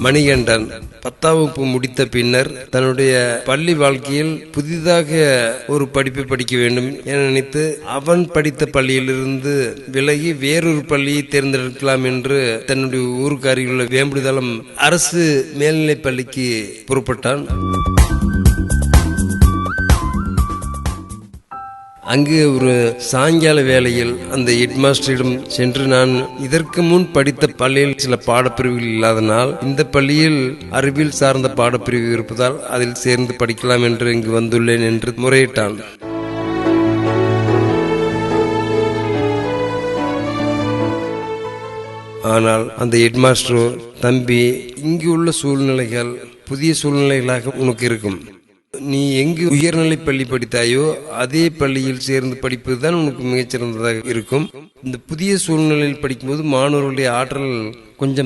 மணிகண்டன் பத்தாம் வகுப்பு முடித்த பின்னர் தன்னுடைய பள்ளி வாழ்க்கையில் புதிதாக ஒரு படிப்பை படிக்க வேண்டும் என நினைத்து அவன் படித்த பள்ளியிலிருந்து விலகி வேறொரு பள்ளியை தேர்ந்தெடுக்கலாம் என்று தன்னுடைய ஊருக்கு அருகிலுள்ள வேம்புடுதளம் அரசு மேல்நிலைப் பள்ளிக்கு புறப்பட்டான். அங்கு ஒரு சாயங்கால வேளையில் அந்த ஹெட்மாஸ்டரிடம் சென்று நான் இதற்கு முன் படித்த பள்ளியில் சில பாடப்பிரிவுகள் இல்லாதனால் இந்த பள்ளியில் அறிவியல் சார்ந்த பாடப்பிரிவு இருப்பதால் அதில் சேர்ந்து படிக்கலாம் என்று இங்கு வந்துள்ளேன் என்று முறையிட்டான். ஆனால் அந்த ஹெட்மாஸ்டரோ தம்பி இங்கு உள்ள சூழ்நிலைகள் புதிய சூழ்நிலைகளாக உனக்கு இருக்கும். நீ எங்கு உயர்நிலை பள்ளி படித்தாயோ அதே பள்ளியில் சேர்ந்து படிப்பதுதான் உனக்கு மிகச்சிறந்ததாக இருக்கும். இந்த புதிய சூழ்நிலையில் படிக்கும்போது மாணவர்களுடைய ஆற்றல் கொஞ்சம்